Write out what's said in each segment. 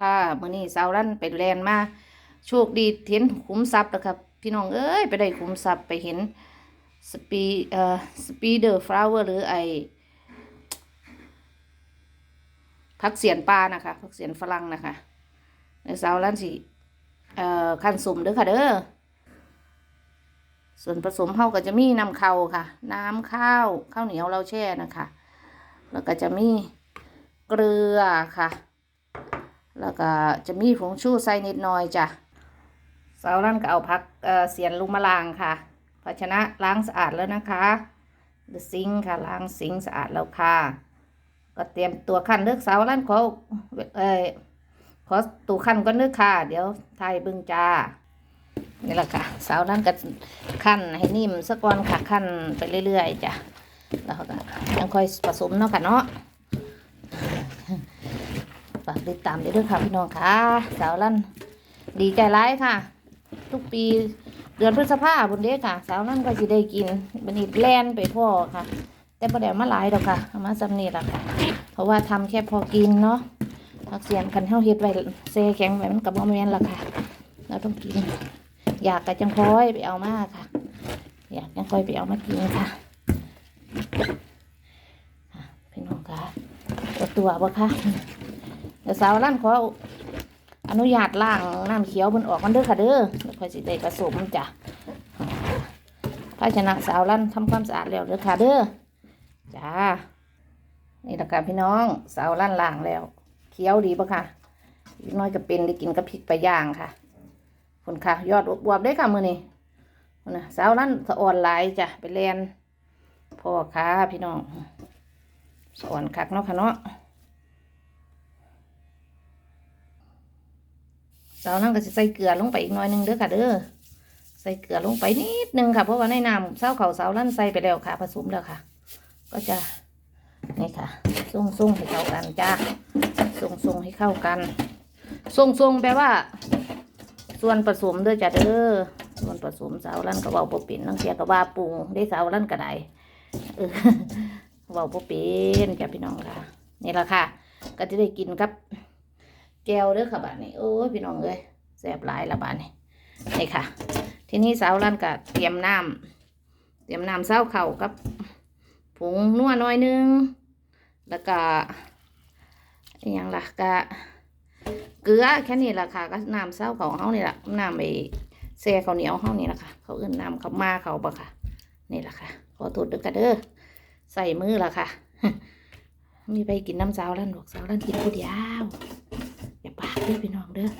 ค่ะมื้อนี้สาวรันไปแลนมาโชคดีเห็นขุมทรัพย์แล้วครับ พี่น้องเอ้ยไปได้ขุมทรัพย์ไปเห็นสปีเอ่อสปีเดอร์ฟลาวเวอร์หรือไอผักเสียนปลานะคะผักเสียนฝรั่งนะคะในสาวรันสิเอ่อขั้นสมเด้อค่ะเด้อส่วนผสมเฮาก็จะมีน้ำข้าวค่ะ น้ำข้าวข้าวเหนียวเราแช่นะคะ แล้วก็จะมีเกลือค่ะ แล้วก็จะมีผงชูใส่นิดหน่อยจ้ะสาวนั่นก็เอาพักเอ่อเสียนลงมาล้างค่ะ ภาชนะล้างสะอาดแล้วนะคะเดซิงค่ะล้างซิงสะอาดแล้วค่ะ ก็เตรียมตัวขั้นเลือกสาวนั่นขอเออขอตัวขั้นก็นึกค่ะ เดี๋ยวไทยบึงจ้านี่แหละค่ะสาวนั่นก็ขั้นให้นิ่มสักวันค่ะขั้นไปเรื่อยๆจ้ะแล้วก็ยังค่อยผสมเนาะค่ะเนาะากติดตามด้วยเด้วยค่ะพี่น้องค่ะ สาวลั่นดีใจร้ายค่ะ ทุกปีเดือนพฤษภาบุญเด้ค่ะ สาวลั่นก็จะได้กินบันนี้แลนไปพ่อค่ะ แต่ประเดี๋ยวมาหลายดอกค่ะเอามาจำเนี่แหละค่ะ เพราะว่าทำแค่พอกินเนาะพักเสียนกันเท่าเฮ็ดไว้เซแข็งไว้มันกับบ่แมนละค่ะ เราต้องกิน อยากกะจังค่อยไปเอามาค่ะ อยากจังค่อยไปเอามากินค่ะอะพี่น้องค่ะตัวตัวบ่ค่ะ เดี๋ยวสาวลั่นขออนุญาตล้างน้ำเขียวบนออกมันเด้อค่ะเด้อแล้วค่อยสิได้ผสมจ้ะภาชนะสาวลั่นทำความสะอาดแล้วเด้อค่ะเด้อจ้านี่หละค่ะพี่น้องสาวลั่นล้างแล้วเขียวดีปะค่ะอีกน้อยก็เป็นได้กินกับพริกไปย่างค่ะคนค่ะ ยอดบวบๆได้ค่ะมือนี้พุ่นนะสาวลั่นสะอ่อนหลายจ้ะไปเรียนพ่อค่ะพี่น้องสะอ่อนคักเนาะค่ะเนาะ สาวนั่นก็จะใส่เกลือลงไปอีกหน่อยหนึงเด้อค่ะเด้อใส่เกลือลงไปนิดนึงค่ะ เพราะว่าในน้ำเศร้าเขาเสาลั่นใส่ไปแล้วค่ะ ผสมแล้วค่ะ ก็จะนี่ค่ะส่งส่งให้เข้ากันจ้าส่งส่งให้เข้ากันส่งส่งแปลว่า ส่วนผสมเด้อจ้ะเด้อส่วนผสมเสาลั่นก็เบาปปิ่นน้องเสียก็ว่าปรุงได้เสาลั่นก็ได้เออเบาปปิ่นจ้ะพี่น้องค่ะ นี่แหละค่ะ ก็จะได้กินครับ แก้วเด้อค่ะบ้านนี้โอ้ยพี่น้องเอ้ยแสบหลายละบ้านนี้นี่ค่ะ ทีนี้สาวรันก็เตรียมน้ำเตรียมน้ำเศร้าเข่ากับผงนัวน้อยนึง แล้วก็อย่างละก็เกลือแค่นี้ละค่ะก็น้ำเศร้าเขาเฮานี่ละน้ำไปแซ่ข้าเหนียวเฮานี่ละค่ะเขาเอื้นน้ำเขามาเขาบะค่ะ นี่ละค่ะ ขอโทษด้วยกันเด้อใส่มือละค่ะ มีไปกินน้ำสาวรันบอกสาวรันกินผู้เดียวอย่าป เด้อพี่น้องเด้อ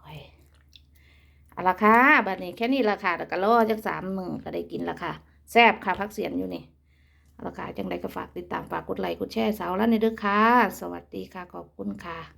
คอยเอาละค่ะบัดนี้แค่นี้ละค่ะแต่ก็รอจักสามมึงก็ได้กินละค่ะแซ่บค่ะพักเสียนอยู่นี่เอาละค่ะจังไรก็ฝากติดตามฝากกดไลค์กดแชร์สาวแล้วในเด้อค่ะ สวัสดีค่ะขอบคุณค่ะ